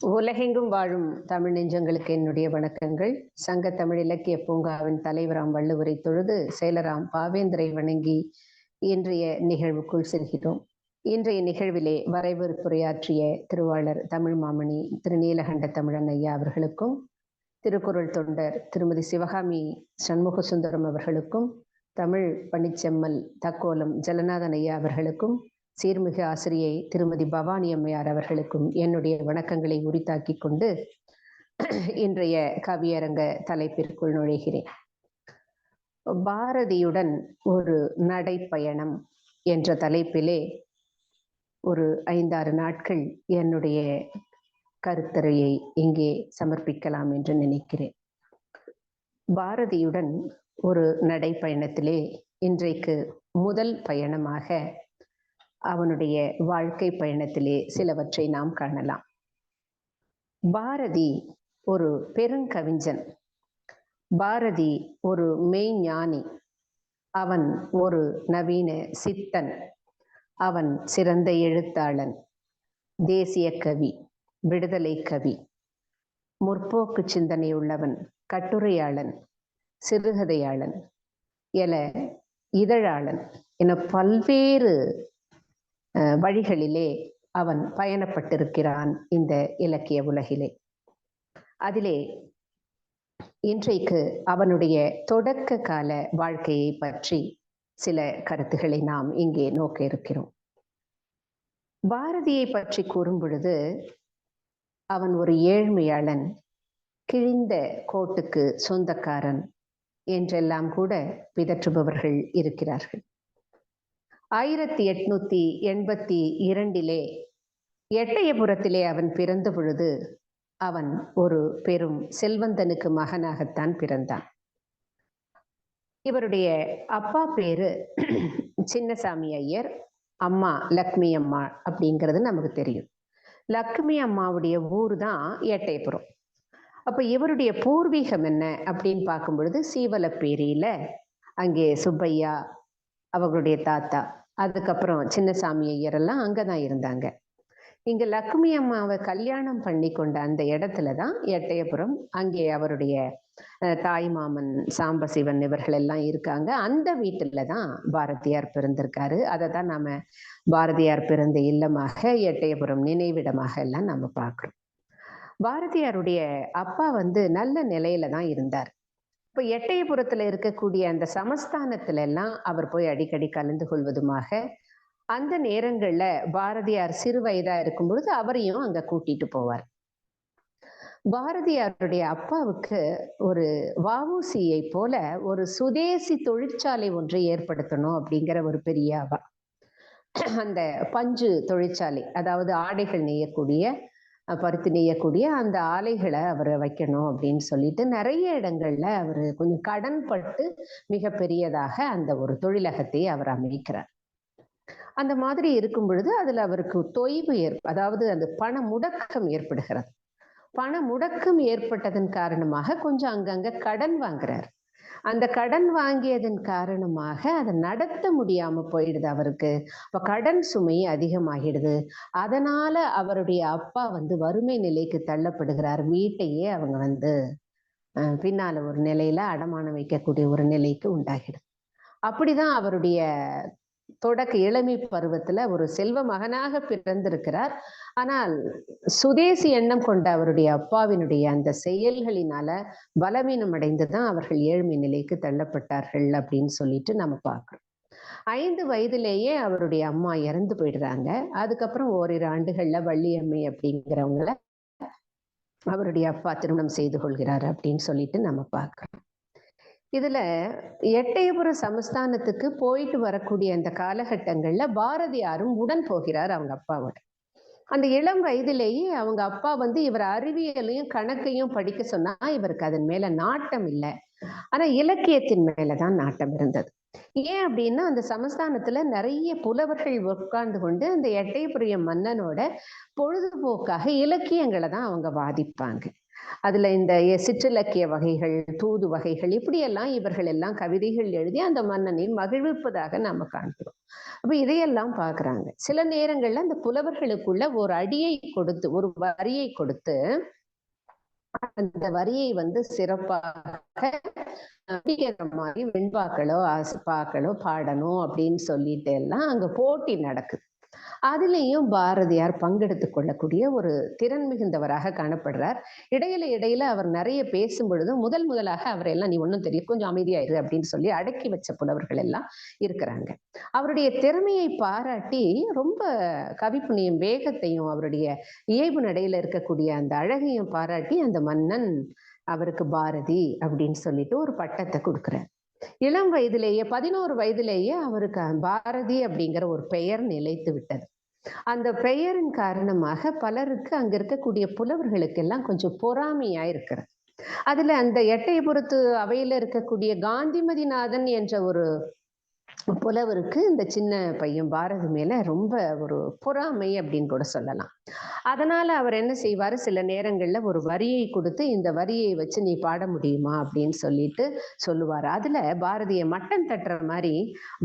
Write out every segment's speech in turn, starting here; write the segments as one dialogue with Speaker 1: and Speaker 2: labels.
Speaker 1: உலகெங்கும் வாழும் தமிழ் நெஞ்சங்களுக்கு என்னுடைய வணக்கங்கள். சங்க தமிழ் இலக்கிய பூங்காவின் தலைவராம் வள்ளுவரை தொழுது செயலராம் பாவேந்தரை வணங்கி இன்றைய நிகழ்வுக்குள் செல்கிறோம். இன்றைய நிகழ்விலே வரவேற்புரையாற்றிய திருவாளர் தமிழ் மாமணி திரு நீலகண்ட தமிழன் ஐயா அவர்களுக்கும் திருக்குறள் தொண்டர் திருமதி சிவகாமி சண்முக சுந்தரம் அவர்களுக்கும் தமிழ் பணிச்செம்மல் தக்கோலம் ஜலநாதன் ஐயா அவர்களுக்கும் சீர்மிகு ஆசிரியை திருமதி பவானி அம்மையார் அவர்களுக்கும் என்னுடைய வணக்கங்களை உரித்தாக்கி கொண்டு இன்றைய கவியரங்க தலைப்பிற்குள் நுழைகிறேன். பாரதியுடன் ஒரு நடைப்பயணம் என்ற தலைப்பிலே ஒரு ஐந்தாறு நாட்கள் என்னுடைய கருத்தரையை இங்கே சமர்ப்பிக்கலாம் என்று நினைக்கிறேன். பாரதியுடன் ஒரு நடைப்பயணத்திலே இன்றைக்கு முதல் பயணமாக அவனுடைய வாழ்க்கை பயணத்திலே சிலவற்றை நாம் காணலாம். பாரதி ஒரு பெருங்கவிஞன். பாரதி ஒரு மெய்ஞானி அவன் ஒரு நவீன சித்தன். அவன் சிறந்த எழுத்தாளன். தேசிய கவி விடுதலை கவி. முற்போக்கு சிந்தனை உள்ளவன் கட்டுரையாளன் சிறுகதையாளன் எல இதழாளன் என பல்வேறு வழிகளிலே அவன் பயணப்பட்டிருக்கிறான் இந்த இலக்கிய உலகிலே. அதிலே இன்றைக்கு அவனுடைய தொடக்க கால வாழ்க்கையை பற்றி சில கருத்துக்களை நாம் இங்கே நோக்க இருக்கிறோம். பாரதியை பற்றி கூறும் பொழுது அவன் ஒரு ஏழ்மையாளன் கிழிந்த கோட்டுக்கு சொந்தக்காரன் என்றெல்லாம் கூட பிதற்றுபவர்கள் இருக்கிறார்கள். ஆயிரத்தி எட்நூத்தி எண்பத்தி இரண்டிலே எட்டயபுரத்திலே அவன் பிறந்த பொழுது அவன் ஒரு பெரும் செல்வந்தனுக்கு மகனாகத்தான் பிறந்தான். இவருடைய அப்பா பேரு சின்னசாமி ஐயர் அம்மா லக்ஷ்மி அம்மா அப்படிங்கிறது நமக்கு தெரியும். லக்ஷ்மி அம்மாவுடைய ஊர் தான் எட்டயபுரம். அப்ப இவருடைய பூர்வீகம் என்ன அப்படின்னு பார்க்கும் பொழுது சீவலப்பேரியில அங்கே சுப்பையா அவர்களுடைய தாத்தா அதுக்கப்புறம் சின்னசாமி ஐயரெல்லாம் அங்கதான் இருந்தாங்க. இங்க லக்ஷ்மி அம்மாவை கல்யாணம் பண்ணி கொண்ட அந்த இடத்துல தான் எட்டயபுரம் அங்கே அவருடைய தாய் மாமன் சாம்பசிவன் இவர்கள் எல்லாம் இருக்காங்க. அந்த வீட்டுல தான் பாரதியார் பிறந்திருக்காரு. அதை தான் நாம பாரதியார் பிறந்த இல்லமாக எட்டயபுரம் நினைவிடமாக எல்லாம் நம்ம பார்க்குறோம். பாரதியாருடைய அப்பா வந்து நல்ல நிலையில தான் இருந்தார். இப்ப எட்டயபுரத்துல இருக்கக்கூடிய அந்த சமஸ்தானத்துல எல்லாம் அவர் போய் அடிக்கடி கலந்து கொள்வதுமாக அந்த நேரங்கள்ல பாரதியார் சிறு வயதா இருக்கும் பொழுது அவரையும் அங்க கூட்டிட்டு போவார். பாரதியாருடைய அப்பாவுக்கு ஒரு வவுசியை போல ஒரு சுதேசி தொழிற்சாலை ஒன்றை ஏற்படுத்தணும் அப்படிங்கிற ஒரு பெரிய அவா. அந்த பஞ்சு தொழிற்சாலை அதாவது ஆடைகள் நெய்யக்கூடிய பருத்தி நெய்யக்கூடிய அந்த ஆலைகளை அவர் வைக்கணும் அப்படின்னு சொல்லிட்டு நிறைய இடங்கள்ல அவர் கொஞ்சம் கடன் பட்டு மிகப்பெரியதாக அந்த ஒரு தொழிலகத்தை அவர் அமைக்கிறார். அந்த மாதிரி இருக்கும் பொழுது அதுல அவருக்கு தொய்வு ஏற்ப அதாவது அந்த பண முடக்கம் ஏற்படுகிறது. பண முடக்கம் ஏற்பட்டதன் காரணமாக கொஞ்சம் அங்கங்க கடன் வாங்குறார். அந்த கடன் வாங்கியதன் காரணமாக அதை நடத்த முடியாம போயிடுது அவருக்கு. அப்ப கடன் சுமை அதிகமாகிடுது. அதனால அவருடைய அப்பா வந்து வறுமை நிலைக்கு தள்ளப்படுகிறார். வீட்டையே அவங்க வந்து பின்னால ஒரு நிலையில அடமானம் வைக்கக்கூடிய ஒரு நிலைக்கு உண்டாகிடுது. அப்படிதான் அவருடைய தொடக்க இளமை பருவத்துல ஒரு செல்வ மகனாக பிறந்திருக்கிறார். ஆனால் சுதேசி எண்ணம் கொண்ட அவருடைய அப்பாவினுடைய அந்த செயல்களினால பலவீனம் அடைந்துதான் அவர்கள் ஏழ்மை நிலைக்கு தள்ளப்பட்டார்கள் அப்படின்னு சொல்லிட்டு நம்ம பார்க்கிறோம். ஐந்து வயதிலேயே அவருடைய அம்மா இறந்து போயிடுறாங்க. அதுக்கப்புறம் ஓரிரு ஆண்டுகள்ல வள்ளியம்மை அப்படிங்கிறவங்கள அவருடைய அப்பா திருமணம் செய்து கொள்கிறார் அப்படின்னு சொல்லிட்டு நம்ம பார்க்கிறோம். இதுல எட்டயபுர சமஸ்தானத்துக்கு போயிட்டு வரக்கூடிய அந்த காலகட்டங்கள்ல பாரதியாரும் உடன் போகிறார் அவங்க அப்பாவோட அந்த இளம் வயதிலேயே அவங்க அப்பா வந்து இவர் அறிவியலையும் கணக்கையும் படிக்க சொன்னா இவருக்கு அதன் மேல நாட்டம் இல்லை. ஆனா இலக்கியத்தின் மேலதான் நாட்டம் இருந்தது. ஏன் அப்படின்னா அந்த சமஸ்தானத்துல நிறைய புலவர்கள் உட்கார்ந்து கொண்டு அந்த எட்டயபுரிய மன்னனோட பொழுதுபோக்காக இலக்கியங்களை தான் அவங்க வாதிப்பாங்க. அதுல இந்த சிற்றிலக்கிய வகைகள் தூது வகைகள் இப்படியெல்லாம் இவர்கள் எல்லாம் கவிதைகள் எழுதி அந்த மன்னனின் மகிழ்விப்பதாக நாம காண்கிறோம். அப்ப இதையெல்லாம் பாக்குறாங்க சில நேரங்கள்ல அந்த புலவர்களுக்குள்ள ஒரு அடியை கொடுத்து ஒரு வரியை கொடுத்து அந்த வரியை வந்து சிறப்பாக அப்படிங்கிற மாதிரி வெண்பாக்களோ ஆசிப்பாக்களோ பாடணும் அப்படின்னு சொல்லிட்டு எல்லாம் அங்க போட்டி நடக்குது. அதுலேயும் பாரதியார் பங்கெடுத்து கொள்ளக்கூடிய ஒரு திறன் மிகுந்தவராக காணப்படுறார். இடையில இடையில அவர் நிறைய பேசும் பொழுது முதல் முதலாக அவரை எல்லாம் நீ ஒன்றும் தெரியும் கொஞ்சம் அமைதியாயிரு அப்படின்னு சொல்லி அடக்கி வச்ச புலவர்கள் எல்லாம் இருக்கிறாங்க. அவருடைய திறமையை பாராட்டி ரொம்ப கவிப்புணியும் வேகத்தையும் அவருடைய இயல்பு நடையில இருக்கக்கூடிய அந்த அழகையும் பாராட்டி அந்த மன்னன் அவருக்கு பாரதி அப்படின்னு சொல்லிட்டு ஒரு பட்டத்தை கொடுக்குறார். இளம் வயதிலேயே பதினோரு வயதிலேயே அவருக்கு பாரதி அப்படிங்கிற ஒரு பெயர் நிலைத்து விட்டது. அந்த பெயரின் காரணமாக பலருக்கு அங்க இருக்கக்கூடிய புலவர்களுக்கு எல்லாம் கொஞ்சம் பொறாமையா இருக்கிறது. அதுல அந்த எட்டயபுரத்து அவையில இருக்கக்கூடிய காந்திமதிநாதன் என்ற ஒரு புலவருக்கு இந்த சின்ன பையன் பாரதி மேல ரொம்ப ஒரு பொறாமை அப்படின்னு கூட சொல்லலாம். அதனால அவர் என்ன செய்வாரு? சில நேரங்கள்ல ஒரு வரியை கொடுத்து இந்த வரியை வச்சு நீ பாட முடியுமா? அப்படின்னு சொல்லிட்டு சொல்லுவாரு. அதுல பாரதிய மட்டன் தட்டுற மாதிரி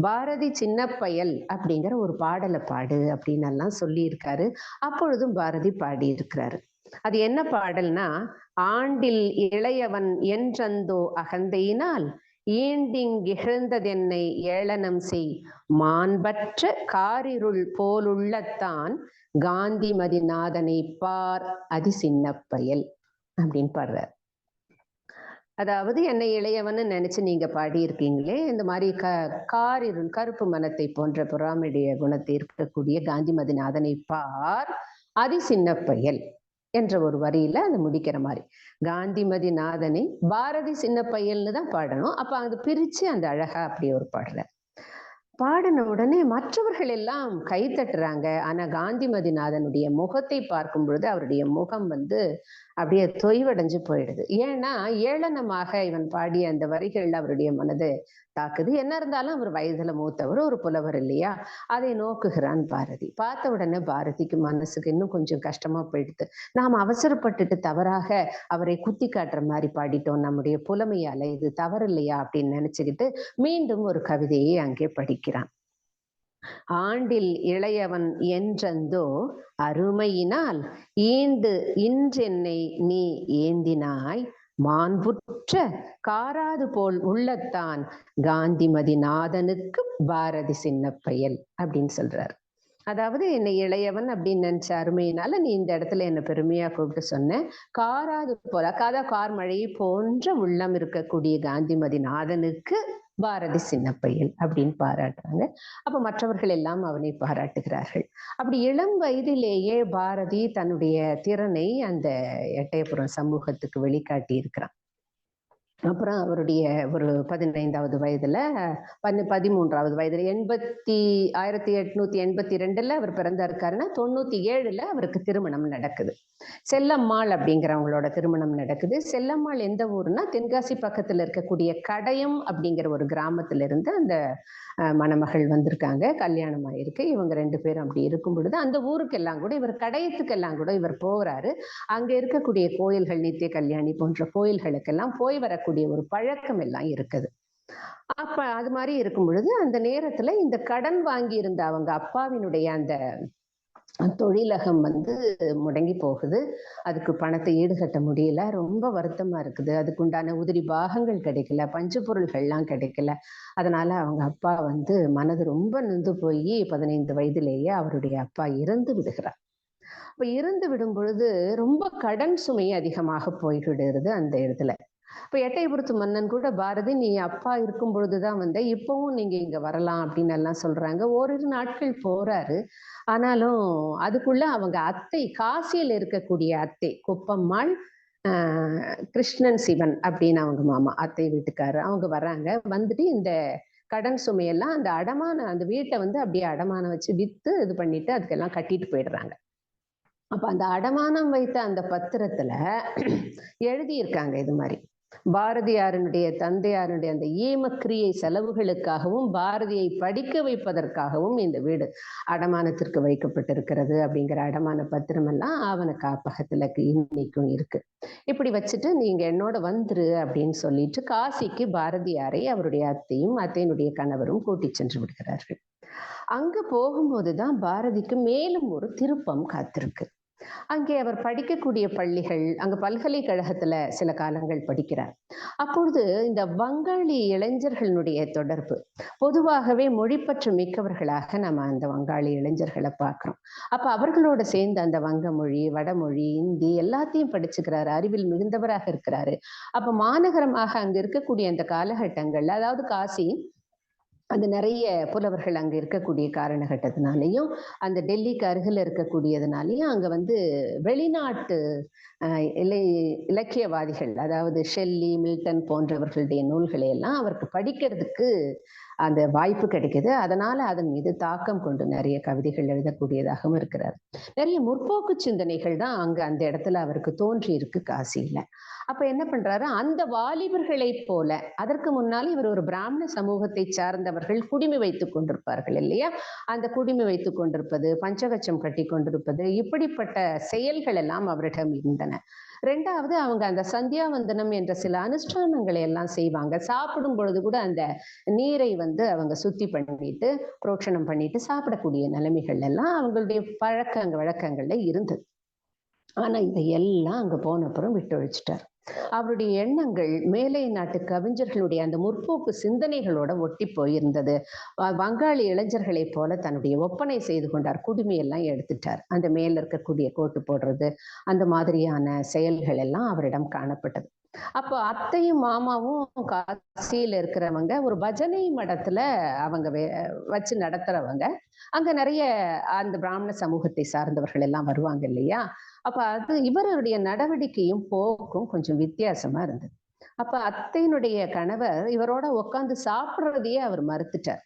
Speaker 1: பாரதி சின்ன பயல் அப்படிங்கிற ஒரு பாடலை பாடு அப்படின்னு எல்லாம் சொல்லியிருக்காரு. அப்பொழுதும் பாரதி பாடி இருக்கிறாரு அது என்ன பாடல்னா ஆண்டில் இளையவன் என்றந்தோ அகந்தையினால் ஈண்டிங்கிழந்ததென்னை ஏளனம் செய். மாண்பற்ற காரிருள் போலுள்ளத்தான் காந்திமதி நாதனை பார் அதி சின்னப்பயல் அப்படின்னு பாடுறார். அதாவது என்னை இளையவன்னு நினைச்சு நீங்க பாடி இருக்கீங்களே இந்த மாதிரி க காரிருள் கருப்பு மனத்தை போன்ற புறாமிடைய குணத்தை இருக்கக்கூடிய காந்திமதி நாதனை பார் அதி சின்னப்பயல். என்ற ஒரு வரியில அது முடிக்கிற மாதிரி. காந்திமதி நாதனை பாரதி சின்ன பையல்னு தான் பாடணும். அப்ப அது பிரிச்சு அந்த அழகா அப்படி ஒரு பாடுற பாடின உடனே மற்றவர்கள் எல்லாம் கை தட்டுறாங்க. ஆனா காந்திமதி நாதனுடைய முகத்தை பார்க்கும் பொழுது அவருடைய முகம் வந்து அப்படியே தொய்வடைஞ்சு போயிடுது. ஏன்னா ஏளனமாக இவன் பாடிய அந்த வரிகள் அவருடைய மனது தாக்குது. என்ன இருந்தாலும் அவர் வயதுல மூத்தவர் ஒரு புலவர் இல்லையா? அதை நோக்குகிறான் பாரதி. பார்த்த உடனே பாரதிக்கு மனசுக்கு இன்னும் கொஞ்சம் கஷ்டமா போயிடுது. நாம் அவசரப்பட்டுட்டு தவறாக அவரை குத்தி காட்டுற மாதிரி பாடிட்டோம். நம்முடைய புலமையால இது தவறு இல்லையா அப்படின்னு நினைச்சுக்கிட்டு மீண்டும் ஒரு கவிதையை அங்கே படிக்கிறான். ஆண்டில் இளையவன் என்றந்தோ அருமையினால் ஈந்து இன்றென்னை நீ ஏந்தினாய். மாண்புற்ற காராது போல் உள்ளத்தான் காந்திமதி நாதனுக்கு பாரதி சின்ன பயல் அப்படின்னு சொல்றாரு. அதாவது என்னை இளையவன் அப்படின்னு நினைச்ச அருமையினால நீ இந்த இடத்துல என்னை பெருமையா கூப்பிட்டு சொன்ன. காராது போல காதா கார் மழையை போன்ற உள்ளம் இருக்கக்கூடிய காந்திமதி நாதனுக்கு பாரதி சின்னப்பையில் அப்படின்னு பாராட்டுறாங்க. அப்ப மற்றவர்கள் எல்லாம் அவனை பாராட்டுகிறார்கள். அப்படி இளம் வயதிலேயே பாரதி தன்னுடைய திறனை அந்த எட்டயபுரம் சமூகத்துக்கு வெளிக்காட்டி இருக்கிறான் அப்புறம் அவருடைய ஒரு பதினைந்தாவது வயதுல பதி பதிமூன்றாவது வயதுல எண்பத்தி ஆயிரத்தி எட்நூத்தி எண்பத்தி ரெண்டுல அவர் பிறந்தா இருக்காருன்னா தொண்ணூத்தி ஏழுல அவருக்கு திருமணம் நடக்குது. செல்லம்மாள் அப்படிங்கிறவங்களோட திருமணம் நடக்குது. செல்லம்மாள் எந்த ஊர்னா தென்காசி பக்கத்துல இருக்கக்கூடிய கடையம் அப்படிங்கிற ஒரு கிராமத்துல இருந்து அந்த மணமகள் வந்திருக்காங்க. கல்யாணம் ஆயிருக்கு இவங்க ரெண்டு பேரும் அப்படி இருக்கும் பொழுது அந்த ஊருக்கெல்லாம் கூட இவர் கடையத்துக்கெல்லாம் கூட இவர் போறாரு. அங்க இருக்கக்கூடிய கோயில்கள் நித்திய கல்யாணி போன்ற கோயில்களுக்கெல்லாம் போய் வரக்கூடிய ஒரு பழக்கம் எல்லாம் இருக்குது. அப்ப அது மாதிரி இருக்கும் பொழுது அந்த நேரத்துல இந்த கடன் வாங்கி இருந்த அவங்க அப்பாவினுடைய அந்த தொழிலகம் வந்து முடங்கி போகுது. அதுக்கு பணத்தை ஈடுகட்ட முடியல. ரொம்ப வருத்தமா இருக்குது. அதுக்கு உண்டான உதிரி பாகங்கள் கிடைக்கல. பஞ்சு பொருள்கள்லாம் கிடைக்கல. அதனால அவங்க அப்பா வந்து மனது ரொம்ப நொந்து போய் பதினைந்து வயதிலேயே அவருடைய அப்பா இறந்து விடுகிறார். அப்ப இறந்து விடும் பொழுது ரொம்ப கடன் சுமை அதிகமாக போய்விடுகிறது அந்த இடத்துல. இப்ப எட்டயபுரத்து மன்னன் கூட பாரதி நீ அப்பா இருக்கும் பொழுதுதான் வந்த இப்பவும் நீங்க இங்க வரலாம் அப்படின்னு எல்லாம் சொல்றாங்க. ஓரிரு நாட்கள் போறாரு. ஆனாலும் அதுக்குள்ள அவங்க அத்தை காசியில் இருக்கக்கூடிய அத்தை குப்பம்மாள் ஆஹ் கிருஷ்ணன் சிவன் அப்படின்னு அவங்க மாமா அத்தை வீட்டுக்காரு அவங்க வர்றாங்க. வந்துட்டு இந்த கடன் சுமையெல்லாம் அந்த அடமான அந்த வீட்டை வந்து அப்படியே அடமானம் வச்சு வித்து இது பண்ணிட்டு அதுக்கெல்லாம் கட்டிட்டு போயிடுறாங்க. அப்ப அந்த அடமானம் வைத்த அந்த பத்திரத்துல எழுதியிருக்காங்க இது மாதிரி. பாரதியாரனுடைய தந்தையாருடைய அந்த ஈமக்கிரியை செலவுகளுக்காகவும் பாரதியை படிக்க வைப்பதற்காகவும் இந்த வீடு அடமானத்திற்கு வைக்கப்பட்டிருக்கிறது அப்படிங்கிற அடமான பத்திரம் எல்லாம் ஆவண காப்பகத்துல இன்னைக்கும் இருக்கு. இப்படி வச்சுட்டு நீங்க என்னோட வந்துரு அப்படின்னு சொல்லிட்டு காசிக்கு பாரதியாரை அவருடைய அத்தையும் அத்தையினுடைய கணவரும் கூட்டி சென்று விடுகிறார்கள். அங்க போகும்போதுதான் பாரதிக்கு மேலும் ஒரு திருப்பம் காத்திருக்கு. அங்கே அவர் படிக்கக்கூடிய பள்ளிகள் அங்க பல்கலைக்கழகத்துல சில காலங்கள் படிக்கிறார். அப்பொழுது இந்த வங்காளி இளைஞர்களுடைய தொடர்பு பொதுவாகவே மொழிப்பற்று மிக்கவர்களாக நம்ம அந்த வங்காளி இளைஞர்களை பார்க்கிறோம். அப்ப அவர்களோட சேர்ந்து அந்த வங்க மொழி வடமொழி இந்தி எல்லாத்தையும் படிச்சுக்கிறாரு அறிவில் மிகுந்தவராக இருக்கிறாரு. அப்ப மாநகரமாக அங்க இருக்கக்கூடிய அந்த காலகட்டங்கள்ல அதாவது காசி அந்த நிறைய புலவர்கள் அங்கே இருக்கக்கூடிய காரணகட்டத்தினாலையும் அந்த டெல்லிக்கு அருகில் இருக்கக்கூடியதுனாலையும் அங்கே வந்து வெளிநாட்டு இலை இலக்கியவாதிகள் அதாவது ஷெல்லி மில்டன் போன்றவர்களுடைய நூல்களை எல்லாம் அவருக்கு படிக்கிறதுக்கு அந்த வாய்ப்பு கிடைக்குது. அதனால அதன் மீது தாக்கம் கொண்டு நிறைய கவிதைகள் எழுதக்கூடியதாகவும் இருக்கிறார். நிறைய முற்போக்கு சிந்தனைகள் தான் அங்க அந்த இடத்துல அவருக்கு தோன்றி இருக்கு காசியில அப்ப என்ன பண்றாரு? அந்த வாலிபர்களை போல அதற்கு முன்னால் இவர் ஒரு பிராமண சமூகத்தை சார்ந்தவர்கள் குடிமை வைத்துக் கொண்டிருப்பார்கள் இல்லையா? அந்த குடிமை வைத்துக் கொண்டிருப்பது பஞ்சகச்சம் கட்டி கொண்டிருப்பது இப்படிப்பட்ட செயல்கள் எல்லாம் அவரிடம் இருந்தன. ரெண்டாவது அவங்க அந்த சந்தியாவந்தனம் என்ற சில அனுஷ்டானங்களை எல்லாம் செய்வாங்க. சாப்பிடும் பொழுது கூட அந்த நீரை வந்து அவங்க சுத்தி பண்ணிட்டு புரோட்சணம் பண்ணிட்டு சாப்பிடக்கூடிய நிலைமைகள் எல்லாம் அவங்களுடைய பழக்கங்க வழக்கங்கள்ல இருந்தது. ஆனா இதையெல்லாம் அங்க போன அப்புறம் விட்டு ஒழிச்சிட்டார். அவருடைய எண்ணங்கள் மேலை நாட்டு கவிஞர்களுடைய அந்த முற்போக்கு சிந்தனைகளோட ஒட்டி போயிருந்தது. வங்காளி இளைஞர்களைப் போல தன்னுடைய ஒப்பனை செய்து கொண்டார். குடுமையெல்லாம் எடுத்துட்டார். அந்த மேல இருக்கக்கூடிய கோட்டு போடுறது அந்த மாதிரியான செயல்கள் எல்லாம் அவரிடம் காணப்பட்டது. அப்போ அத்தையும் மாமாவும் காசியில இருக்கிறவங்க ஒரு பஜனை மடத்துல அவங்க வச்சு நடத்துறவங்க அங்க நிறைய அந்த பிராமண சமூகத்தை சார்ந்தவர்கள் எல்லாம் வருவாங்க இல்லையா? அப்ப அது இவருடைய நடவடிக்கையும் போக்கும் கொஞ்சம் வித்தியாசமா இருந்தது. அப்ப அத்தையினுடைய கணவர் இவரோட உட்காந்து சாப்பிடுறதையே அவர் மறுத்துட்டார்.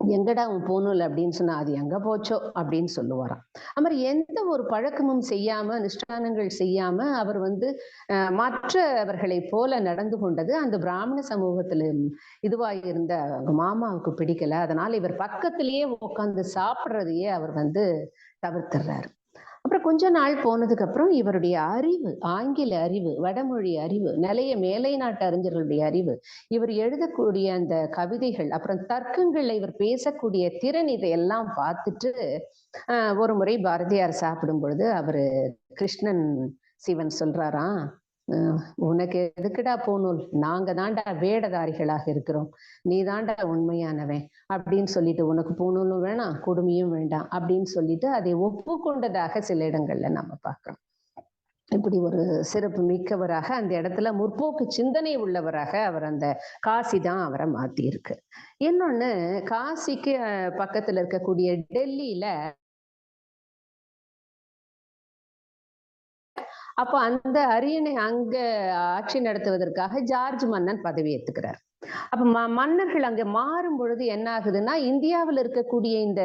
Speaker 1: எங்கடா உன் போகணும்ல அப்படின்னு சொன்னா அது எங்க போச்சோ? அப்படின்னு சொல்லுவாராம். அது மாதிரி எந்த ஒரு பழக்கமும் செய்யாம அனுஷ்டானங்கள் செய்யாம அவர் வந்து மற்றவர்களை போல நடந்து கொண்டது அந்த பிராமண சமூகத்துல இதுவா இருந்த மாமாவுக்கு பிடிக்கல. அதனால இவர் பக்கத்திலேயே உட்காந்து சாப்பிடுறதையே அவர் வந்து தவிர்த்துறாரு. அப்புறம் கொஞ்ச நாள் போனதுக்கு அப்புறம் இவருடைய அறிவு ஆங்கில அறிவு வடமொழி அறிவு நிலைய மேலை நாட்டு அறிஞர்களுடைய அறிவு இவர் எழுதக்கூடிய அந்த கவிதைகள் அப்புறம் தர்க்கங்கள்ல இவர் பேசக்கூடிய திறன் இதையெல்லாம் பார்த்துட்டு ஒரு முறை பாரதியார் சாப்பிடும் பொழுது அவரு கிருஷ்ணன் சிவன் சொல்றாராம் உனக்கு எதுக்குடா போனூல் நாங்க தாண்டா வேடதாரிகளாக இருக்கிறோம். நீ தாண்டா உண்மையானவன் அப்படின்னு சொல்லிட்டு உனக்கு பூணூலும் வேணாம் கொடுமையும் வேண்டாம் அப்படின்னு சொல்லிட்டு அதை ஒப்புக்கொண்டதாக சில இடங்கள்ல நம்ம பார்க்கிறோம். இப்படி ஒரு சிறப்பு மிக்கவராக அந்த இடத்துல முற்போக்கு சிந்தனை உள்ளவராக அவர் அந்த காசி தான் அவரை மாத்தி இருக்கு இன்னொன்னு காசிக்கு பக்கத்துல இருக்கக்கூடிய டெல்லியில அப்போ அந்த அரியணை அங்க ஆட்சி நடத்துவதற்காக ஜார்ஜ் மன்னன் பதவி ஏத்துக்கிறார். அப்ப ம மன்னர்கள் அங்க மாறும் பொழுது என்ன ஆகுதுன்னா இந்தியாவில் இருக்கக்கூடிய இந்த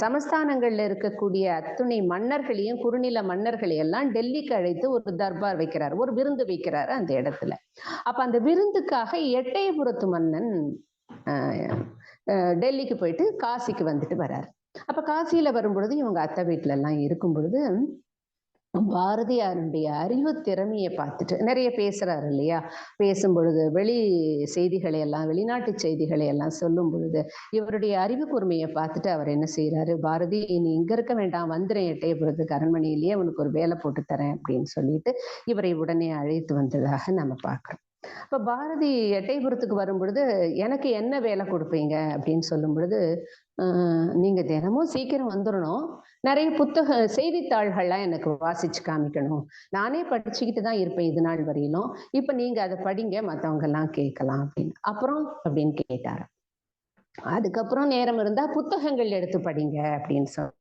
Speaker 1: சமஸ்தானங்கள்ல இருக்கக்கூடிய அத்துணை மன்னர்களையும் குறுநில மன்னர்களை எல்லாம் டெல்லிக்கு அழைத்து ஒரு தர்பார் வைக்கிறார் ஒரு விருந்து வைக்கிறாரு அந்த இடத்துல. அப்ப அந்த விருந்துக்காக எட்டயபுரத்து மன்னன் டெல்லிக்கு போயிட்டு காசிக்கு வந்துட்டு வர்றாரு அப்ப காசியில வரும்பொழுது இவங்க அத்தை வீட்டுல எல்லாம் இருக்கும் பொழுது பாரதியாருடைய அறிவு திறமையை பார்த்துட்டு நிறைய பேசுறாரு இல்லையா? பேசும் பொழுது வெளி செய்திகளை எல்லாம் வெளிநாட்டு செய்திகளை எல்லாம் சொல்லும் பொழுது இவருடைய அறிவு கூர்மையை பார்த்துட்டு அவர் என்ன செய்யறாரு பாரதி நீ இங்க இருக்க வேண்டாம் வந்துடுறேன் எட்டயபுரத்துக்கு அரண்மனையிலேயே உனக்கு ஒரு வேலை போட்டு தரேன் அப்படின்னு சொல்லிட்டு இவரை உடனே அழைத்து வந்ததாக நம்ம பார்க்குறோம். இப்ப பாரதி எட்டயபுரத்துக்கு வரும் பொழுது எனக்கு என்ன வேலை கொடுப்பீங்க? அப்படின்னு சொல்லும் பொழுது நீங்க தினமும் சீக்கிரம் வந்துடணும் நிறைய புத்தக செய்தித்தாள்கள்லாம் எனக்கு வாசிச்சு காமிக்கணும். நானே படிச்சுக்கிட்டு தான் இருப்பேன் இது நாள் வரையிலும். இப்ப நீங்க அதை படிங்க மத்தவங்க எல்லாம் கேட்கலாம். அப்படின்னு. அப்புறம் அப்படின்னு கேட்டாரு அதுக்கப்புறம் நேரம் இருந்தா புத்தகங்கள் எடுத்து படிங்க அப்படின்னு சொல்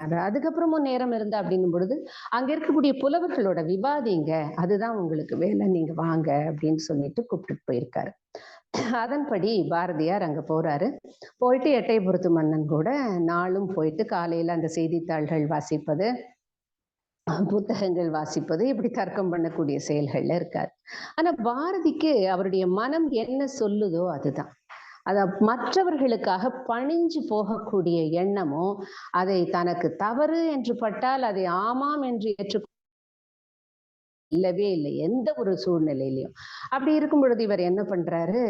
Speaker 1: அது அதுக்கப்புறமும் நேரம் இருந்தா அப்படின்னும் பொழுது அங்க இருக்கக்கூடிய புலவர்களோட விவாதிங்க அதுதான் உங்களுக்கு வேலை நீங்க வாங்க அப்படின்னு சொல்லிட்டு கூப்பிட்டு போயிருக்காரு. அதன்படி பாரதியார் அங்க போறாரு. போயிட்டு எட்டைபுரத்து மன்னன் கூட நாளும் போயிட்டு காலையில அந்த செய்தித்தாள்கள் வாசிப்பது புத்தகங்கள் வாசிப்பது இப்படி தர்க்கம் பண்ணக்கூடிய செயல்கள்ல இருக்காரு. ஆனா பாரதிக்கு அவருடைய மனம் என்ன சொல்லுதோ அதுதான். அத மற்றவர்களுக்காக பணிஞ்சு போகக்கூடிய எண்ணமோ அதை தனக்கு தவறு என்று பட்டால் அதை ஆமாம் என்று ஏற்று இல்லவே இல்லை எந்த ஒரு சூழ்நிலையிலையும். அப்படி இருக்கும் பொழுது இவர் என்ன பண்றாரு?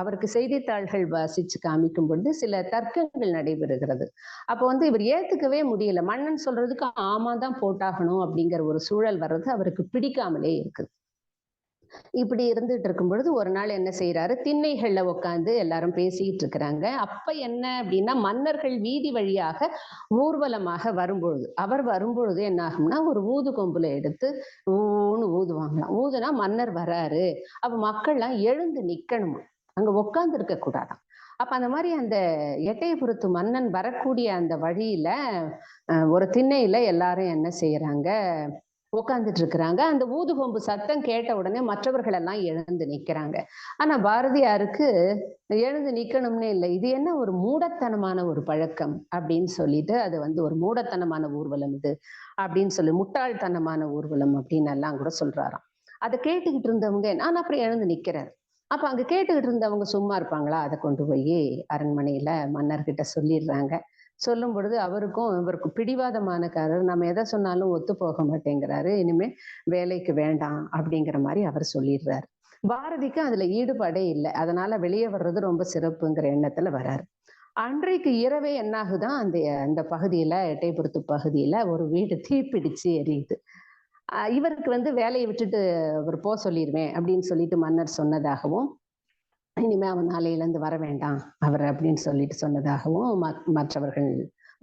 Speaker 1: அவருக்கு செய்தித்தாள்கள் வாசிச்சு காமிக்கும் பொழுது சில தர்க்கங்கள் நடைபெறுகிறது. அப்போ வந்து இவர் ஏத்துக்கவே முடியல. மன்னன் சொல்றதுக்கு ஆமா தான் போட்டாகணும் அப்படிங்கிற ஒரு சூழல் வர்றது அவருக்கு பிடிக்காமலே இருக்குது. இப்படி இருந்துட்டு இருக்கும் பொழுது ஒரு நாள் என்ன செய்யறாரு திண்ணைகள்ல உட்காந்து எல்லாரும் பேசிட்டு இருக்கிறாங்க. அப்ப என்ன அப்படின்னா மன்னர்கள் வீதி வழியாக ஊர்வலமாக வரும்பொழுது அவர் வரும்பொழுது என்ன ஆகும்னா ஒரு ஊது கொம்புல எடுத்து ஊன்னு ஊதுவாங்களாம். ஊதுனா மன்னர் வராரு. அப்ப மக்கள்லாம் எழுந்து நிக்கணுமா? அங்க உட்கார்ந்து இருக்க கூடாதாம். அப்ப அந்த மாதிரி அந்த எட்டயபுரத்து மன்னன் வரக்கூடிய அந்த வழியில ஒரு திண்ணையில எல்லாரும் என்ன செய்யறாங்க உட்கார்ந்துட்டு இருக்கிறாங்க அந்த ஊதுகொம்பு சத்தம் கேட்ட உடனே மற்றவர்கள் எல்லாம் எழுந்து நிக்கிறாங்க. ஆனா பாரதியாருக்கு எழுந்து நிக்கணும்னே இல்லை. இது என்ன ஒரு மூடத்தனமான ஒரு பழக்கம் அப்படின்னு சொல்லிட்டு அது வந்து ஒரு மூடத்தனமான ஊர்வலம் இது அப்படின்னு சொல்லி முட்டாள்தனமான ஊர்வலம் அப்படின்னு எல்லாம் கூட சொல்றாராம். அதை கேட்டுக்கிட்டு இருந்தவங்க நான் அப்புறம் எழுந்து நிக்கிறார் அப்ப அங்க கேட்டுக்கிட்டு இருந்தவங்க சும்மா இருப்பாங்களா? அதை கொண்டு போய் அரண்மனையில மன்னர்கிட்ட சொல்லிடுறாங்க. சொல்லும் பொழுது அவருக்கும் இவருக்கும் பிடிவாதமானக்காரர் நம்ம எதை சொன்னாலும் ஒத்து போக மாட்டேங்கிறாரு. இனிமே வேலைக்கு வேண்டாம் அப்படிங்கிற மாதிரி அவர் சொல்லிடுறாரு. பாரதிக்கு அதுல ஈடுபாடே இல்லை. அதனால வெளியே வர்றது ரொம்ப சிறப்புங்கிற எண்ணத்துல வராரு. அன்றைக்கு இரவே என்னாகுதான் அந்த அந்த பகுதியில எட்டைப்புறத்து பகுதியில ஒரு வீடு தீப்பிடிச்சு எரியுது. இவருக்கு வந்து வேலையை விட்டுட்டு அவர் போக சொல்லிடுவேன் அப்படின்னு சொல்லிட்டு மன்னர் சொன்னதாகவும் இனிமே அவன் நாளையிலேருந்து வர வேண்டாம் அவர் அப்படின்னு சொல்லிட்டு சொன்னதாகவும் ம- மற்றவர்கள்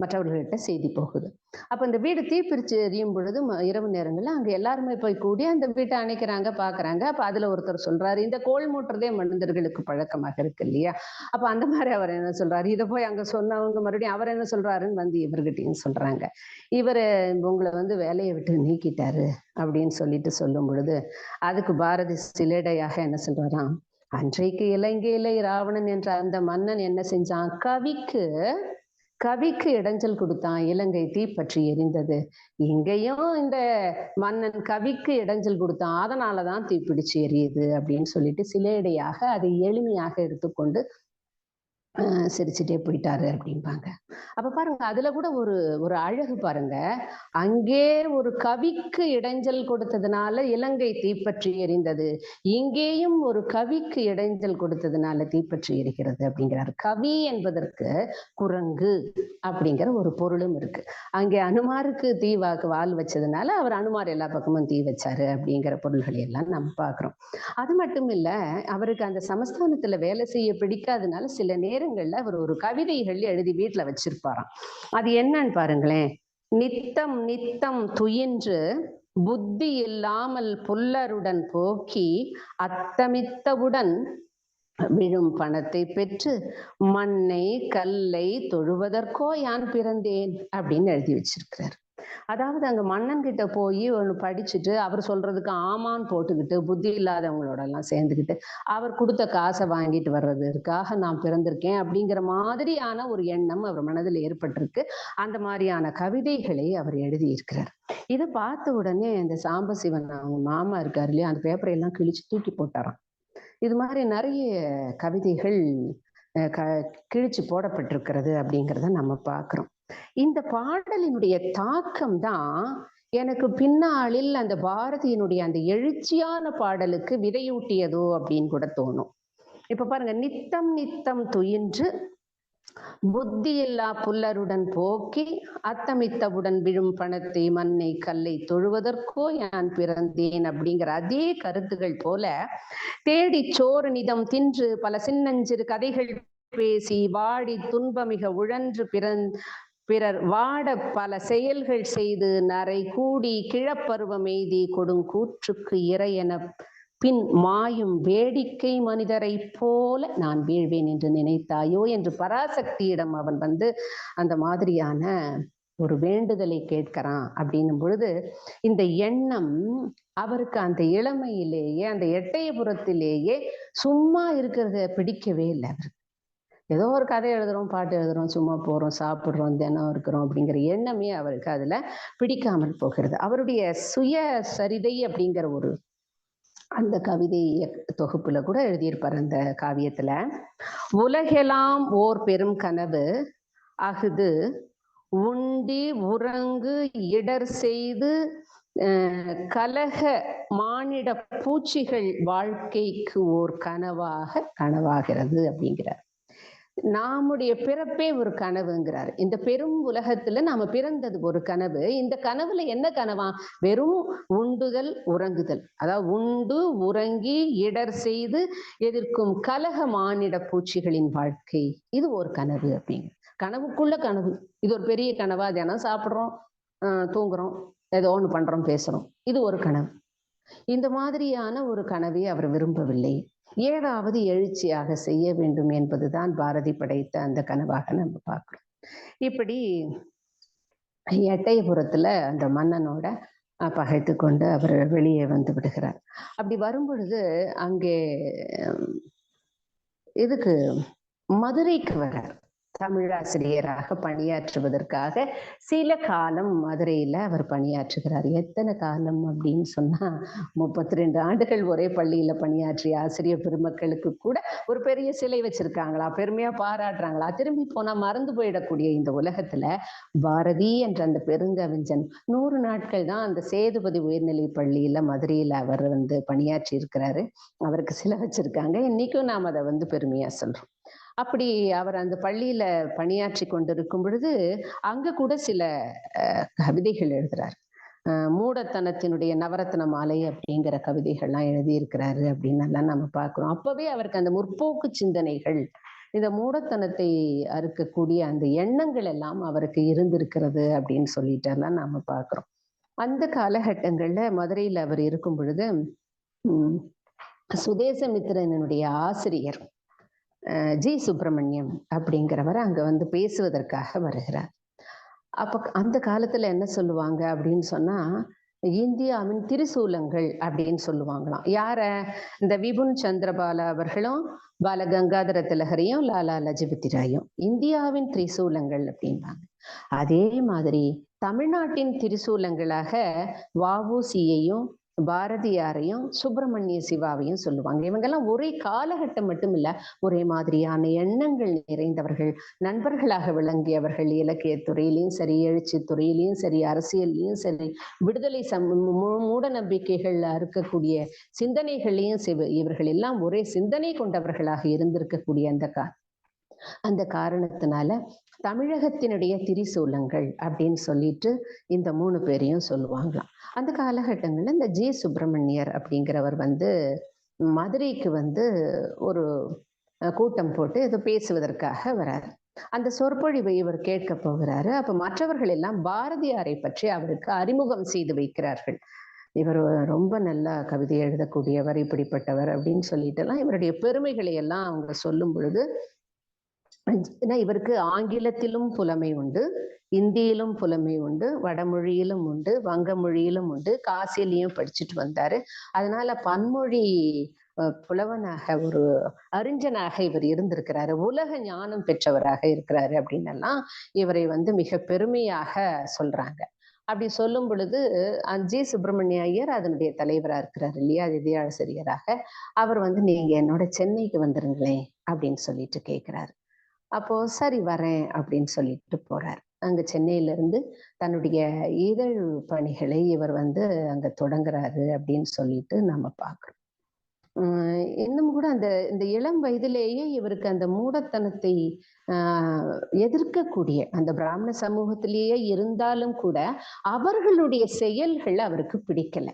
Speaker 1: மற்றவர்கள்ட்ட செய்தி போகுது. அப்போ இந்த வீடு தீப்பிரிச்சு எரியும் பொழுது இரவு நேரங்களில் அங்கே எல்லாருமே போய் கூடி அந்த வீட்டை அணைக்கிறாங்க பார்க்குறாங்க அப்போ அதில் ஒருத்தர் சொல்கிறாரு இந்த கோல் மூட்டுறதே மனிதர்களுக்கு பழக்கமாக இருக்கு இல்லையா? அப்போ அந்த மாதிரி அவர் என்ன சொல்கிறாரு இதை போய் அங்கே சொன்னவங்க மறுபடியும் அவர் என்ன சொல்கிறாருன்னு வந்து இவர்கிட்டயும் சொல்கிறாங்க இவர் உங்களை வந்து வேலையை விட்டு நீக்கிட்டாரு அப்படின்னு சொல்லிட்டு சொல்லும் பொழுது அதுக்கு பாரதி சிலேடையாக என்ன சொல்கிறாராம் அன்றைக்கு இலங்கையில ராவணன் என்ற அந்த மன்னன் என்ன செஞ்சான்? கவிக்கு கவிக்கு இடைஞ்சல் கொடுத்தான். இலங்கை தீப்பற்றி எரிந்தது. இங்கேயும் இந்த மன்னன் கவிக்கு இடைஞ்சல் கொடுத்தான். அதனாலதான் தீப்பிடிச்சு எரியுது அப்படின்னு சொல்லிட்டு சிலேடையாக அதை எளிமையாக எடுத்துக்கொண்டு சிரிச்சுட்டே போயிட்டாரு அப்படிம்பாங்க. அப்ப பாருங்க அதுல கூட ஒரு ஒரு அழகு பாருங்க. அங்கே ஒரு கவிக்கு இடைஞ்சல் கொடுத்ததுனால இலங்கை தீப்பற்றி எரிந்தது. இங்கேயும் ஒரு கவிக்கு இடைஞ்சல் கொடுத்ததுனால தீப்பற்றி எரிகிறது அப்படிங்கிறார். கவி என்பதற்கு குரங்கு அப்படிங்கிற ஒரு பொருளும் இருக்கு. அங்கே அனுமாருக்கு தீ வாக்கு வால் வச்சதுனால அவர் அனுமார் எல்லா பக்கமும் தீ வச்சாரு அப்படிங்கிற பொருள்களை எல்லாம் நம்ம பாக்குறோம் அது மட்டும் இல்ல அவருக்கு அந்த சமஸ்தானத்துல வேலை செய்ய பிடிக்காதனால சில நேரம் நேரங்கள்ல அவர் ஒரு கவிதைகள் எழுதி வீட்டுல வச்சிருப்பாராம். அது என்னன்னு பாருங்களேன். நித்தம் நித்தம் துயின்று புத்தி இல்லாமல் புல்லருடன் போக்கி அத்தமித்தவுடன் விழும் பணத்தை பெற்று மண்ணை கல்லை தொழுவதற்கோ யான் பிறந்தேன் அப்படின்னு எழுதி வச்சிருக்கிறார். அதாவது அங்க மன்னன் கிட்ட போய் ஒண்ணு படிச்சுட்டு அவர் சொல்றதுக்கு ஆமான்னு போட்டுக்கிட்டு புத்தி இல்லாதவங்களோட எல்லாம் சேர்ந்துக்கிட்டு அவர் கொடுத்த காசை வாங்கிட்டு வர்றதுக்காக நான் பிறந்திருக்கேன் அப்படிங்கிற மாதிரியான ஒரு எண்ணம் அவர் மனதில் ஏற்பட்டிருக்கு. அந்த மாதிரியான கவிதைகளை அவர் எழுதியிருக்கிறார். இதை பார்த்த உடனே இந்த சாம்பசிவன் அவங்க மாமா இருக்காரு இல்லையா அந்த பேப்பரை எல்லாம் கிழிச்சு தூக்கி போட்டாராம். இது மாதிரி நிறைய கவிதைகள் அஹ், க கிழிச்சு போடப்பட்டிருக்கிறது அப்படிங்கிறத நம்ம பார்க்குறோம். இந்த பாடலினுடைய தாக்கம் தான் எனக்கு பின்னாளில் அந்த பாரதியினுடைய அந்த எழுச்சியான பாடலுக்கு விதையூட்டியதோ அப்படின்னு கூட தோணும். இப்ப பாருங்க நித்தம் நித்தம் துயின்று புத்தியில்லா புல்லருடன் போக்கி அத்தமித்தவுடன் விழும் பணத்தை மண்ணை கல்லை தொழுவதற்கோ யான் பிறந்தேன் அப்படிங்கிற அதே கருத்துகள் போல தேடி சோறு நிதம் தின்று பல சின்னஞ்சிறு கதைகள் பேசி வாடி துன்பமிக உழன்று பிறந் பிறர் வாட பல செயல்கள் செய்து நரை கூடி கிழப்பருவம் எய்தி கொடுங்கூற்றுக்கு இறையென பின் மாயும் வேடிக்கை மனிதரைப் போல நான் வீழ்வேன் என்று நினைத்தாயோ என்று பராசக்தியிடம் அவன் வந்து அந்த மாதிரியான ஒரு வேண்டுதலை கேட்கிறான். அப்படின்னும் பொழுது இந்த எண்ணம் அவருக்கு அந்த இளமையிலேயே அந்த எட்டயபுரத்திலேயே சும்மா இருக்கிறத பிடிக்கவே இல்லை அவருக்கு. ஏதோ ஒரு கதை எழுதுறோம் பாட்டு எழுதுறோம் சும்மா போறோம் சாப்பிடுறோம் தினம் இருக்கிறோம் அப்படிங்கிற எண்ணமே அவருக்கு அதுல பிடிக்காமல் போகிறது. அவருடைய சுய சரிதை அப்படிங்கிற ஒரு அந்த கவிதை தொகுப்புல கூட எழுதியிருப்பார் அந்த காவியத்துல. உலகெல்லாம் ஓர் பெரும் கனவு அகுது உண்டி உறங்கு இடர் செய்து கலக மானிட பூச்சிகள் வாழ்க்கைக்கு ஓர் கனவாக கனவாகிறது அப்படிங்கிறார். நாமுடைய பிறப்பே ஒரு கனவுங்கிறார். இந்த பெரும் உலகத்துல நாம பிறந்தது ஒரு கனவு. இந்த கனவுல என்ன கனவா? வெறும் உண்டுதல் உறங்குதல். அதாவது உண்டு உறங்கி இடர் செய்து எதிர்க்கும் கலக மானிட பூச்சிகளின் வாழ்க்கை. இது ஒரு கனவு அப்படிங்க. கனவுக்குள்ள கனவு. இது ஒரு பெரிய கனவா? தினம் சாப்பிடுறோம் ஆஹ் தூங்குறோம் ஏதோ ஒன்று பண்றோம் பேசுறோம். இது ஒரு கனவு. இந்த மாதிரியான ஒரு கனவை அவர் விரும்பவில்லை. ஏழாவது எழுச்சியாக செய்ய வேண்டும் என்பதுதான் பாரதி படைத்த அந்த கனவாக நம்ம பார்க்கிறோம். இப்படி எட்டயபுரத்துல அந்த மன்னனோட பகைத்து கொண்டு அவர் வெளியே வந்து விடுகிறார். அப்படி வரும்பொழுது அங்கே இதுக்கு மதுரைக்கு வர்றார். தமிழாசிரியராக பணியாற்றுவதற்காக சில காலம் மதுரையில அவர் பணியாற்றுகிறார். எத்தனை காலம் அப்படின்னு சொன்னா முப்பத்தி ரெண்டு ஆண்டுகள் ஒரே பள்ளியில பணியாற்றிய ஆசிரியர் பெருமக்களுக்கு கூட ஒரு பெரிய சிலை வச்சிருக்காங்களா? பெருமையா பாராட்டுறாங்களா? திரும்பி போனா மறந்து போயிடக்கூடிய இந்த உலகத்துல பாரதி என்ற அந்த பெருங்கவிஞன் நூறு நாட்கள் தான் அந்த சேதுபதி உயர்நிலை பள்ளியில மதுரையில அவர் வந்து பணியாற்றி இருக்கிறாரு அவருக்கு சிலை வச்சிருக்காங்க. இன்னைக்கும் நாம் அதை வந்து பெருமையா சொல்றோம். அப்படி அவர் அந்த பள்ளியில பணியாற்றி கொண்டிருக்கும் பொழுது அங்க கூட சில கவிதைகள் எழுதுறார். மூடத்தனத்தினுடைய நவரத்ன மாலை அப்படிங்கிற கவிதைகள்லாம் எழுதியிருக்கிறாரு அப்படின்னு எல்லாம் நம்ம பார்க்குறோம். அப்பவே அவருக்கு அந்த முற்போக்கு சிந்தனைகள் இந்த மூடத்தனத்தை அறுக்கக்கூடிய அந்த எண்ணங்கள் எல்லாம் அவருக்கு இருந்திருக்கிறது அப்படின்னு சொல்லிட்டு எல்லாம் நாம பார்க்குறோம். அந்த காலகட்டங்கள்ல மதுரையில் அவர் இருக்கும் பொழுது உம், சுதேசமித்திரனுடைய ஆசிரியர் ஜி. சுப்பிரமணியம் அப்படிங்கிறவர் அங்க வந்து பேசுவதற்காக வருகிறார். அப்ப அந்த காலத்துல என்ன சொல்லுவாங்க அப்படின்னு சொன்னா இந்தியாவின் திரிசூலங்கள் அப்படின்னு சொல்லுவாங்களாம். யார? இந்த விபுன் சந்திரபாலா அவர்களும் பால கங்காதர திலகரையும் லாலா லஜபதி ராயும் இந்தியாவின் திரிசூலங்கள் அப்படிம்பாங்க. அதே மாதிரி தமிழ்நாட்டின் திரிசூலங்களாக வஉசியையும் பாரதியாரையும் சுப்பிரமணிய சிவாவையும் சொல்லுவாங்க. இவங்கெல்லாம் ஒரே காலகட்டம் மட்டும் இல்ல ஒரே மாதிரியான எண்ணங்கள் நிறைந்தவர்கள் நண்பர்களாக விளங்கியவர்கள். இலக்கிய துறையிலையும் சரி எழுச்சி துறையிலையும் சரி அரசியல்லையும் சரி விடுதலை சம் மூட நம்பிக்கைகள்ல இருக்கக்கூடிய சிந்தனைகளையும் சிவ இவர்கள் எல்லாம் ஒரே சிந்தனை கொண்டவர்களாக இருந்திருக்கக்கூடிய அந்த கா அந்த காரணத்தினால தமிழகத்தினுடைய திரிசூலங்கள் அப்படின்னு சொல்லிட்டு இந்த மூணு பேரையும் சொல்லுவாங்களாம். அந்த காலகட்டங்கள்ல இந்த ஜி சுப்பிரமணியர் அப்படிங்கிறவர் வந்து மதுரைக்கு வந்து ஒரு கூட்டம் போட்டு ஏதோ பேசுவதற்காக வராரு. அந்த சொற்பொழிவை இவர் கேட்க போகிறாரு. அப்ப மற்றவர்கள் எல்லாம் பாரதியாரை பற்றி அவருக்கு அறிமுகம் செய்து வைக்கிறார்கள். இவர் ரொம்ப நல்லா கவிதை எழுதக்கூடியவர் இப்படிப்பட்டவர் அப்படின்னு சொல்லிட்டு எல்லாம் இவருடைய பெருமைகளை எல்லாம் அவங்க சொல்லும் பொழுது ஏன்னா இவருக்கு ஆங்கிலத்திலும் புலமை உண்டு இந்தியிலும் புலமை உண்டு வடமொழியிலும் உண்டு வங்க மொழியிலும் உண்டு காசிலையும் படிச்சுட்டு வந்தாரு. அதனால பன்மொழி புலவனாக ஒரு அறிஞனாக இவர் இருந்திருக்கிறாரு. உலக ஞானம் பெற்றவராக இருக்கிறாரு அப்படின்னெல்லாம் இவரை வந்து மிக பெருமையாக சொல்றாங்க. அப்படி சொல்லும் பொழுது ஜி சுப்பிரமணிய ஐயர் அதனுடைய தலைவராக இருக்கிறார் இல்லையா இதயாசிரியராக அவர் வந்து நீங்க என்னோட சென்னைக்கு வந்துருங்களேன் அப்படின்னு சொல்லிட்டு கேட்கிறாரு அப்போ சரி வரேன் அப்படின்னு சொல்லிட்டு போறார். அங்க சென்னையில இருந்து தன்னுடைய இதழ் பணிகளை இவர் வந்து அங்க தொடங்குறாரு அப்படின்னு சொல்லிட்டு நம்ம பார்க்கிறோம். இன்னும் கூட அந்த இந்த இளம் வயதிலேயே இவருக்கு அந்த மூடத்தனத்தை ஆஹ் எதிர்க்கக்கூடிய அந்த பிராமண சமூகத்திலேயே இருந்தாலும் கூட அவர்களுடைய செயல்கள் அவருக்கு பிடிக்கல.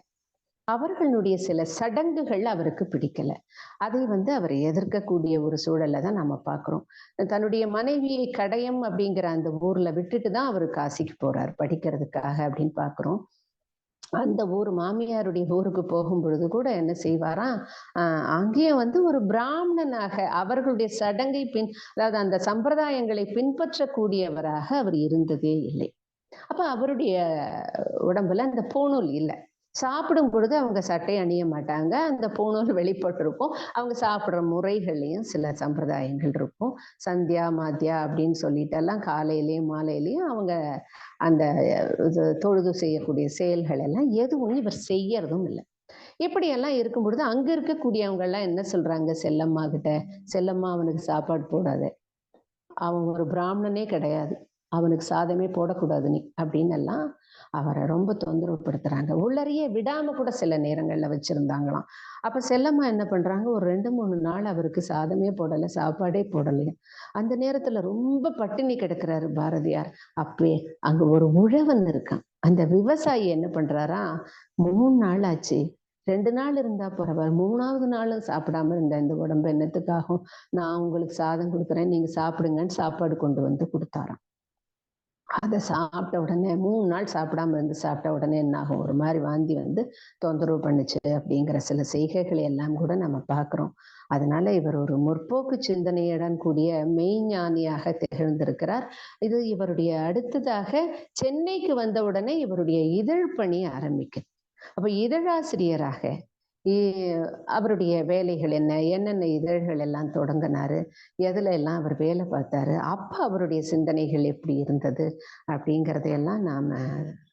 Speaker 1: அவர்களுடைய சில சடங்குகள் அவருக்கு பிடிக்கல. அதை வந்து அவர் எதிர்க்கக்கூடிய ஒரு சூழலை தான் நம்ம பார்க்கிறோம் தன்னுடைய மனைவியை கடையம் அப்படிங்கிற அந்த ஊர்ல விட்டுட்டு தான் அவர் காசிக்கு போறார் படிக்கிறதுக்காக அப்படின்னு பார்க்குறோம் அந்த ஊர் மாமியாருடைய ஊருக்கு போகும் பொழுது கூட என்ன செய்வாராம் ஆஹ் அங்கேயும் வந்து ஒரு பிராமணனாக அவர்களுடைய சடங்கை பின் அதாவது அந்த சம்பிரதாயங்களை பின்பற்றக்கூடியவராக அவர் இருந்ததே இல்லை. அப்ப அவருடைய உடம்புல அந்த பூணூல் இல்லை. சாப்பிடும் பொழுது அவங்க சட்டை அணிய மாட்டாங்க. அந்த பூணூல் வெளிப்பட்டிருக்கும். அவங்க சாப்பிட்ற முறைகள்லையும் சில சம்பிரதாயங்கள் இருக்கும். சந்தியா மாத்தியா அப்படின்னு சொல்லிட்டு எல்லாம் மாலையிலையும் அவங்க அந்த இது தொழுது செய்யக்கூடிய செயல்கள் எல்லாம் எதுவும் இவர் செய்யறதும் இல்லை. இப்படியெல்லாம் இருக்கும் பொழுது அங்க இருக்கக்கூடியவங்க எல்லாம் என்ன சொல்றாங்க? செல்லம்மா கிட்ட செல்லம்மா அவனுக்கு சாப்பாடு போடாத. அவன் ஒரு பிராமணனே கிடையாது. அவனுக்கு சாதமே போடக்கூடாது நீ அப்படின்னு எல்லாம் அவரை ரொம்ப தொந்தரவுப்படுத்துறாங்க உள்ளறையே விடாம கூட சில நேரங்கள்ல வச்சிருந்தாங்களாம். அப்ப செல்லம்மா என்ன பண்றாங்க? ஒரு ரெண்டு மூணு நாள் அவருக்கு சாதமே போடல சாப்பாடே போடலையா? அந்த நேரத்துல ரொம்ப பட்டினி கிடக்குறாரு பாரதியார். அப்பே அங்க ஒரு உழவன் இருக்கான். அந்த விவசாயி என்ன பண்றாரா? மூணு நாள் ஆச்சு. ரெண்டு நாள் இருந்தா பரவாயில்ல. மூணாவது நாளும் சாப்பிடாம இருந்தா இந்த உடம்பு என்னத்துக்காகும்? நான் உங்களுக்கு சாதம் கொடுக்குறேன் நீங்க சாப்பிடுங்கன்னு சாப்பாடு கொண்டு வந்து கொடுத்தாராம். அதை சாப்பிட்ட உடனே மூணு நாள் சாப்பிடாம இருந்து சாப்பிட்ட உடனே என்ன ஆகும் ஒரு மாதிரி வாந்தி வந்து தொந்தரவு பண்ணுச்சு அப்படிங்கிற சில செய்கைகளை எல்லாம் கூட நம்ம பார்க்குறோம். அதனால இவர் ஒரு முற்போக்கு சிந்தனையுடன் கூடிய மெய்ஞானியாக திகழ்ந்திருக்கிறார். இது இவருடைய அடுத்ததாக சென்னைக்கு வந்த உடனே இவருடைய இதழ் பணி ஆரம்பிக்குது. அப்ப இதழாசிரியராக அவருடைய வேலைகள் என்ன? என்னென்ன இதழ்கள் எல்லாம் தொடங்கினாரு? எதுல எல்லாம் அவர் வேலை பார்த்தாரு? அப்ப அவருடைய சிந்தனைகள் எப்படி இருந்தது? அப்படிங்கறதையெல்லாம் நாம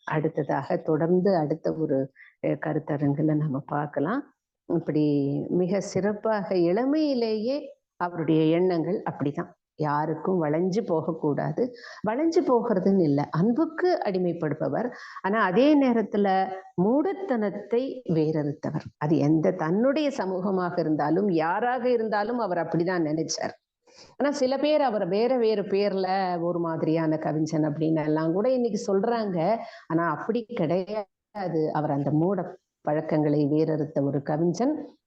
Speaker 1: அடுத்ததாக தொடர்ந்து அடுத்த ஒரு கருத்தரங்கில் கருத்தரங்குல நம்ம பார்க்கலாம். இப்படி மிக சிறப்பாக இளமையிலேயே அவருடைய எண்ணங்கள் அப்படிதான். யாருக்கும் வளைஞ்சு போகக்கூடாது. வளைஞ்சு போகிறதுன்னு இல்லை. அன்புக்கு அடிமைப்படுபவர். ஆனா அதே நேரத்துல மூடத்தனத்தை வேறறுத்தவர். அது எந்த தன்னுடைய சமூகமாக இருந்தாலும் யாராக இருந்தாலும் அவர் அப்படிதான் நினைச்சார். ஆனா சில பேர் அவர் வேற வேற பேர்ல ஒரு மாதிரியான கவிஞன் அப்படின்னு எல்லாம் கூட இன்னைக்கு சொல்றாங்க. ஆனா அப்படி கிடையாது. அவர் அந்த மூட பழக்கங்களை வேறறுத்த ஒரு கவிஞன்.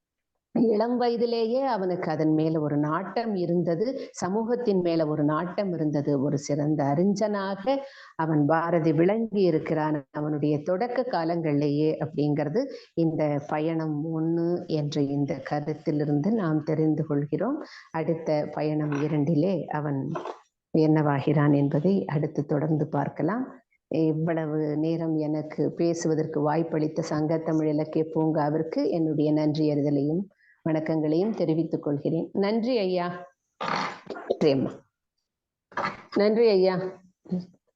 Speaker 1: இளம் வயதிலேயே அவனுக்கு அதன் மேல ஒரு நாட்டம் இருந்தது. சமூகத்தின் மேல ஒரு நாட்டம் இருந்தது. ஒரு சிறந்த அறிஞனாக அவன் பாரதி விளங்கி இருக்கிறான். அவனுடைய தொடக்க காலங்களிலேயே அப்படிங்கிறது இந்த பயணம் ஒன்று என்ற இந்த கருத்திலிருந்து நாம் தெரிந்து கொள்கிறோம். அடுத்த பயணம் இரண்டிலே அவன் என்னவாகிறான் என்பதை அடுத்து தொடர்ந்து பார்க்கலாம். இவ்வளவு நேரம் எனக்கு பேசுவதற்கு வாய்ப்பளித்த சங்க தமிழ் இலக்கிய பூங்காவிற்கு என்னுடைய நன்றி அறிதலையும் வணக்கங்களையும் தெரிவித்துக் கொள்கிறேன். நன்றி ஐயா. நன்றி நன்றி ஐயா.